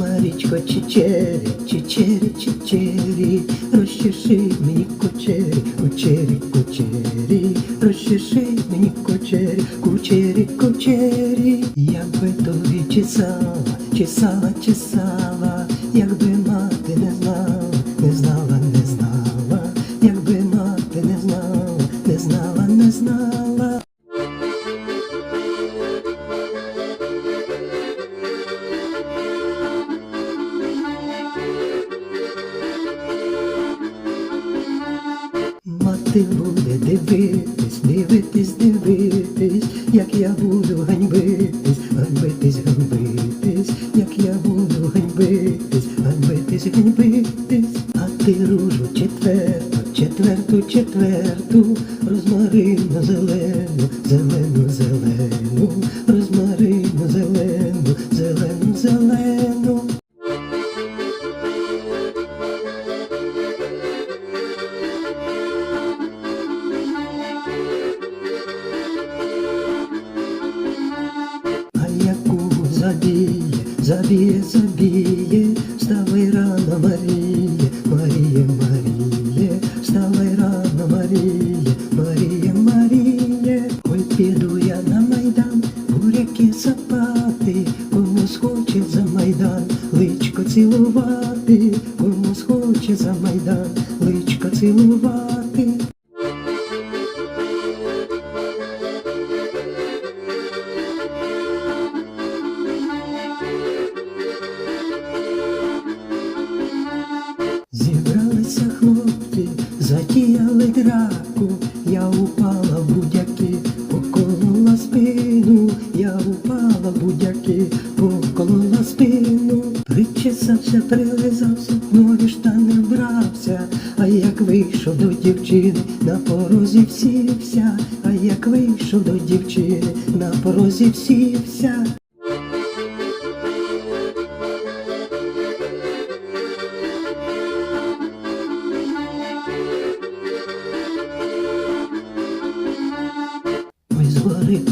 Марічко, чечері, чечері, чечері, розчеши мені кочері, кочері, кочері, розчеши мені кучері, кочері, я би тобі чесала, чесала, чесала, буде дивитись, дивитись, дивитись, як я буду ганьбитись, ганьбитись, ганьбитись, як я буду ганьбитись, ганьбитись, ганьбитись, а ти ружу четверту, четверту, четверту, розмарину зелену, зелену, зелену, розмарину зелену, зелену, зелену. Забіє, забіє, забіє, вставай рано, Маріє, Маріє, Маріє, вставай рано, Маріє, Маріє, Маріє, ой піду я на майдан, буряки сапати, кому схоче за майдан, личко цілувати, кому схоче за майдан, личко цілувати. Затіяли драку, я упала в будяки, поколола спину, я упала в будяки, поколола спину, причесався, прилизався, нові штани вбрався, а як вийшов до дівчини, на порозі всівся, а як вийшов до дівчини, на порозі всівся.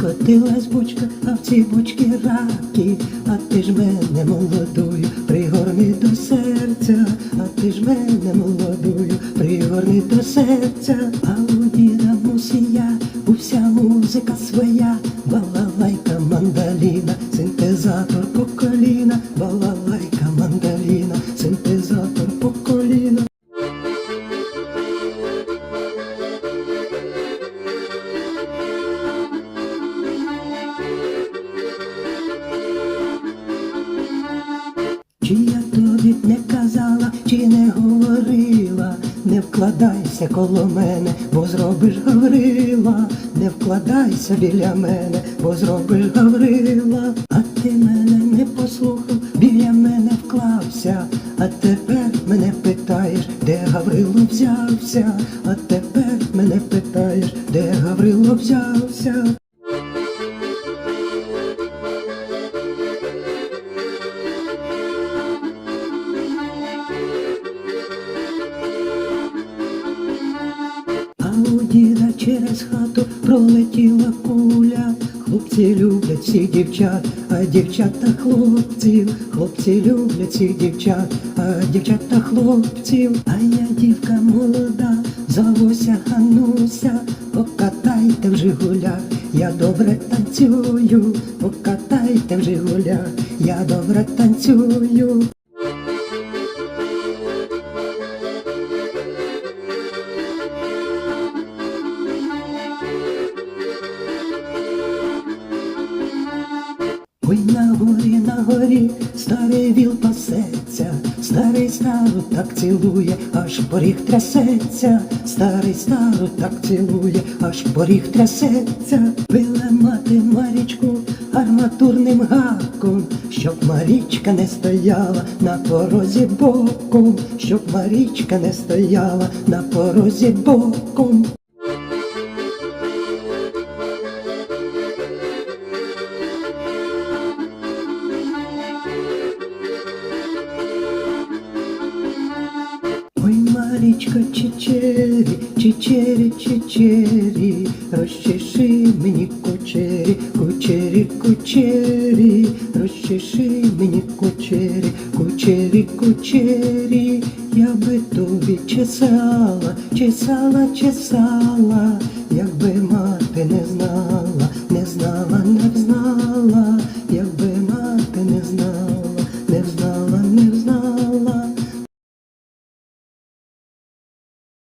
Котилась бочка, а в цій бочці раки, а ти ж мене молодую, пригорни до серця, а ти ж мене молодую, пригорни до серця, а у діда мусія, уся музика своя, балалайка мандаліна, синтезатор по коліна, балалайка мандаліна, синтезатор Чи я тобі не казала, чи не говорила, не вкладайся коло мене, бо зробиш Гаврила, не вкладайся біля мене, бо зробиш Гаврила, а ти мене не послухав, біля мене вклався, а тепер мене питаєш, де Гаврило взявся, а тепер мене питаєш, де Гаврило взявся. Пролетіла куля. Хлопці люблять всіх дівчат, а дівчата хлопців. Хлопці люблять всіх дівчат, а дівчата хлопців. А я дівка молода, зовуся Гануся. Покатайте в Жигулях, я добре танцюю. Покатайте в Жигулях, я добре танцюю. Ой, на горі, на горі, старий віл пасеться, старий стару так цілує, аж поріг трясеться, старий стару так цілує, аж поріг трясеться, била мати Марічку арматурним гаком, щоб Марічка не стояла на порозі боком, щоб Марічка не стояла на порозі боком. Марі, чечері, чечері, чечері, розчеши мені кучері, кучері, кучері, розчеши мені кучері, кучері, кучері, я би тобі чесала, чесала, чесала, якби мати не знала, не знала, не знала,